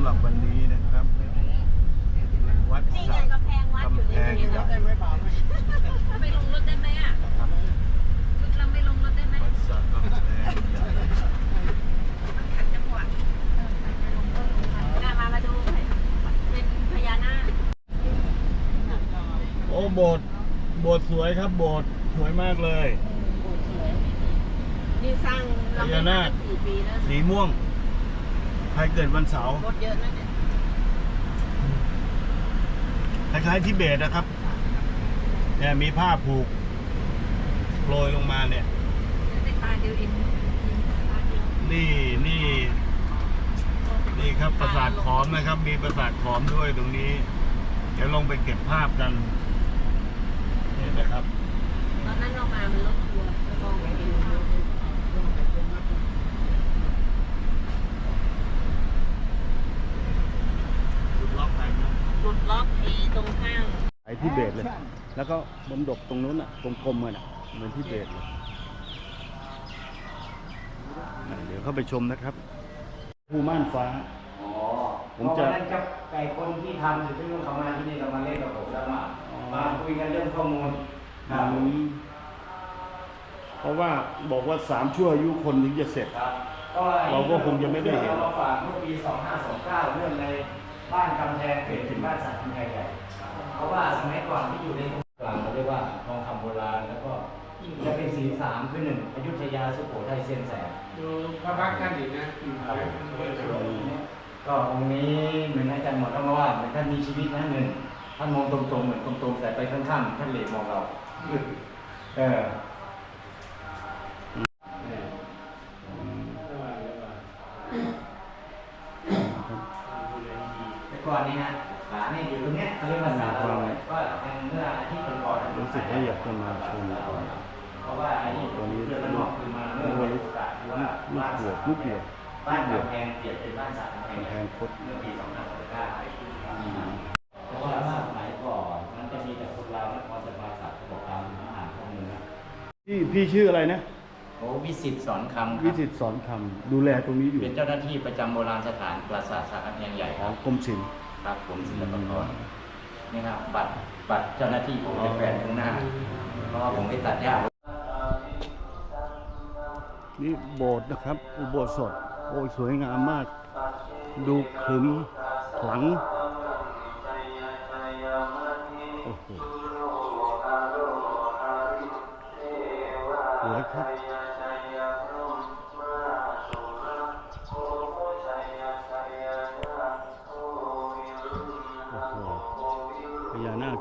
ำหรับวันนี้นะครับวัดนี่สไงระกำแพงวัดอยู่กำแพนี่งไงใหญ่ไม่ลงรถได้ไหมอะนะครับชุดเราไม่ลงรถได้ไหมวัดสระกำแพงใหญ่มันขัดจังหวะน่ามามาดูเป็นพญานาคโอ้โบสถ์โบสถ์สวยครับโบสถ์สวยมากเลย นี่สร้างเราไม่มาตั้งสี่ปีแล้วสีม่วง ใครเกิดวันเสาร์รถเยอะนะเนี่ยคล้ายๆทิเบตนะครับ เนี่ยมีผ้าผูกโปรยลงมาเนี่ยได้ตาเดียวเองยิงตาเดียวนี่นี่นี่ครับปราสาทขอมนะครับ มีปราสาทขอมด้วยตรงนี้ เดี๋ยวลงไปเก็บภาพกันนี่นะครับ ตอนนั้นเรามามันรถทัวร์มองไปเห็น จุดล็อกไปนะ ห ลุดล็อกไอ้ตรงข้างไปที่เบสเลย แล้วก็บนดกตรงนู้นอะตรงกลมอะน่ะเหมือนที่เบสเลยอะเดี๋ยวเข้าไปชมนะครับภูม่านฟ้า อ๋อผมจะ เพราวันนั้นกับไก่คนที่ทำอยู่ที่นู่นเขามาที่นี่เรามาเล่นกับผมแล้วมาอ๋อมาคุยกันเรื่องข้อมูลคอืรับมเพราะว่าบอกว่าสามชั่วอายุคนถึงจะเสร็จ ครับก็เราก็คงจะไม่ได้เห็น เรามาฝากเมื่อปี 2529เรื่องใน บ้านกำแพงเปลี่ยนเป็นบ้านสัตว์กำแพงใหญ่ เพราะว่าสมัยก่อนที่อยู่ในกลางเขาเรียกว่าทองคำโบราณแล้วก็จะเป็นสีสามคือหนึ่งอยุธยาสุโขทัยเซียนแสนดูพระพักตร์ท่านอีกนะก็องค์นี้เหมือนอาจารย์หมดแล้วว่าเหมือนท่านมีชีวิตนะหนึ่งท่านมองตรงๆเหมือนตรงๆแต่ไปข้างๆท่านเหลมองเราเออ ก่อนนี้นะขาเนี่ยอยู่ตรงเนี้ยเขาเรียกว่าสาลอยก็เป็นเมื่ออาทิตย์ก่อนๆรู้สึกว่าอยากจะมาชมก่อนเพราะว่าอันนี้ตัวนี้เรื่องมันนอกคือมาเมื่อวันโอกาสที่ว่าลูกบวชลูกบวชบ้านกำแพงเปลี่ยนเป็นบ้านสัตว์กำแพงกำแพงคดเมื่อปี2529เพราะว่าสมัยก่อนมันจะมีแต่คนลาวนครจะมาสัตว์บอกตามอ่านข้อมูลนะพี่พี่ชื่ออะไรนะ โอ้วิสิตสอนคำควิรับ สิตสอนคำดูแลตรงนี้อยู่เป็นเจ้าหน้าที่ประจำโบราณสถานปราสาทสากำแพงใหญ่ขคอรังบ กรมศิลป์ ครับผมศิลปากรนี่ครับบัตรบัตรเจ้าหน้าที่ผมจะแฝงข้างหน้า เพราะว่าผมไปตัดหญ้า นี่โบสถ์นะครับ อุโบสถโอ้ยสวยงามมาก ดูขรึมขลังโอ้โหสวยครับ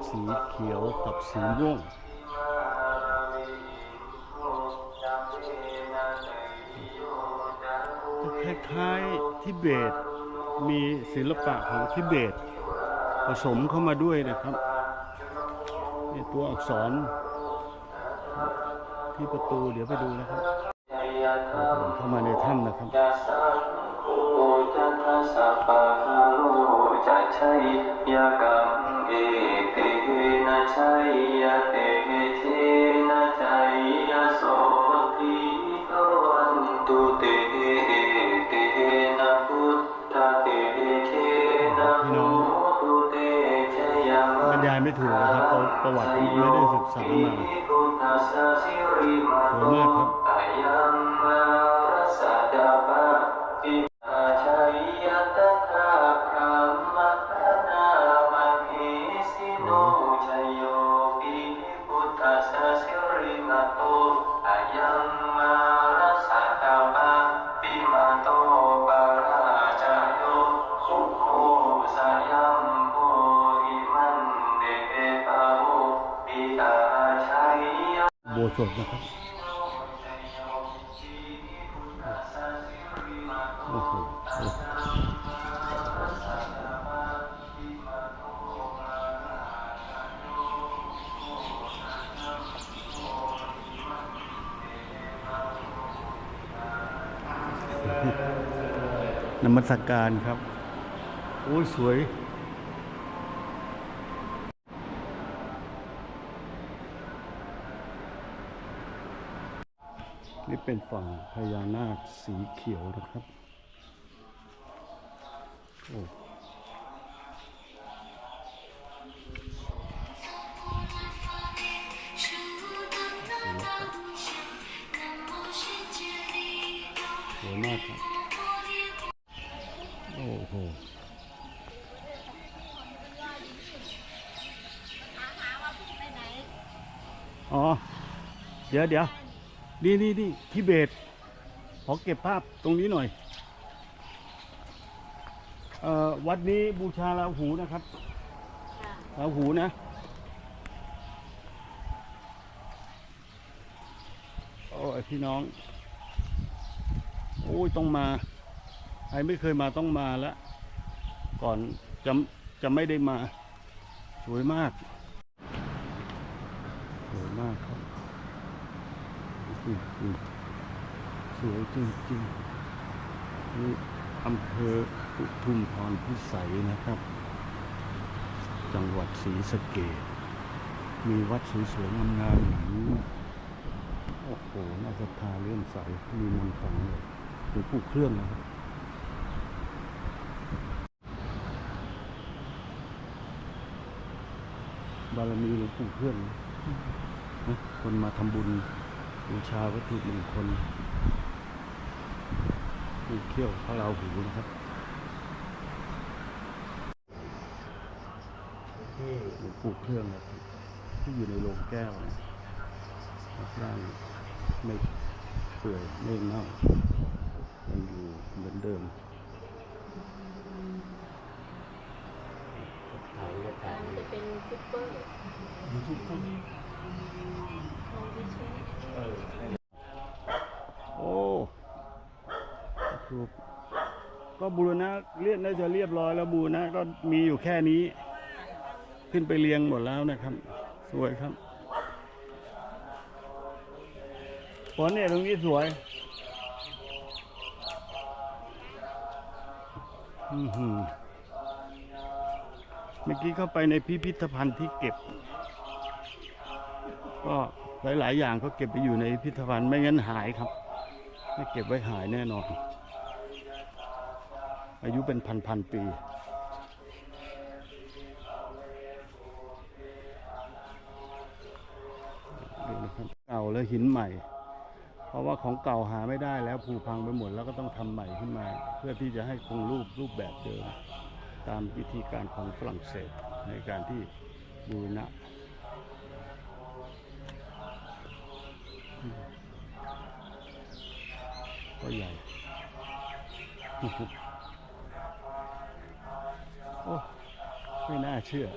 สีเขียวกับสีม่วงคล้ายๆทิเบตมีศิลปะของทิเบต ผสมเข้ามาด้วยนะครับนี่ตัวอักษร ที่ประตูเดี๋ยวไปดูนะครับ เข้ามาในถ้ำนะครับจะใช่ยาก บรรยายไม่ถูกนะครับประวัติไม่ได้ศึกษามาพุทธัสสะสิริมาสวยมากครับะโบสถนะครับโอ้โหนมัสการครับ โอ้ยสวย นี่เป็นฝั่งพญานาคสีเขียวนะครับ โอ้สวยมากครับ โอ้โหหหนอ๋อ เดี๋ยวเดี๋ยว นี่นี่นี่ที่เบสขอเก็บภาพตรงนี้หน่อยเอ่อวัดนี้บูชาราหูนะครับค่ะราหูนะ โอ้ยพี่น้อง โอ้ยต้องมาใครไม่เคยมาต้องมาแล้วก่อนจะจะไม่ได้มา สวยมาก สวยมากครับจ ริงจริงๆ สวยจริงๆ นี่อำเภออุทุมพรพิสัยนะครับ จังหวัดศรีสะเกษมีวัดสวยๆงามๆอย่างนี้โอ้โห น่าศรัทธาเลื่อมใส มีมนต์ขลังเลยหลวงปู่เครื่องนะครับบารมีหลวงปู่เครื่องนนะคนมาทำบุญ บูชาวัตถุมงคลมีเขี้ยวพระราหูนะครับที่หลวงปู่เครื่องนะครับ ที่อยู่ในโรงแก้วนะร่างไม่เปื่อยไม่เน่ายังอยู่เหมือนเดิมถ่ายก็ถ่ายมันจะเป็นซุปเปอร์ยูทูบลงดิเชนเออ โอ้ถูกก็บูรณะเรียบน่าจะเรียบร้อยแล้วบูรณะก็มีอยู่แค่นี้ ขึ้นไปเรียงหมดแล้วนะครับ สวยครับฝนเนี่ยตรงนี้สวยอือหือเมื่อกี้เข้าไปในพิพิธภัณฑ์ที่เก็บ ก็หลาย ๆ อย่างก็เก็บไปอยู่ในพิพิธภัณฑ์ไม่งั้นหายครับไม่เก็บไว้หายแน่นอน อายุเป็นพัน ๆ ปีดูนะครับเก่าแล้วหินใหม่ เพราะว่าของเก่าหาไม่ได้แล้วผุพังไปหมดแล้วก็ต้องทำใหม่ขึ้นมา เพื่อที่จะให้คงรูปรูปแบบเดิมตามวิธีการของฝรั่งเศสในการที่บูรณะ ก็ใหญ่ โอ้ ไม่น่าเชื่อ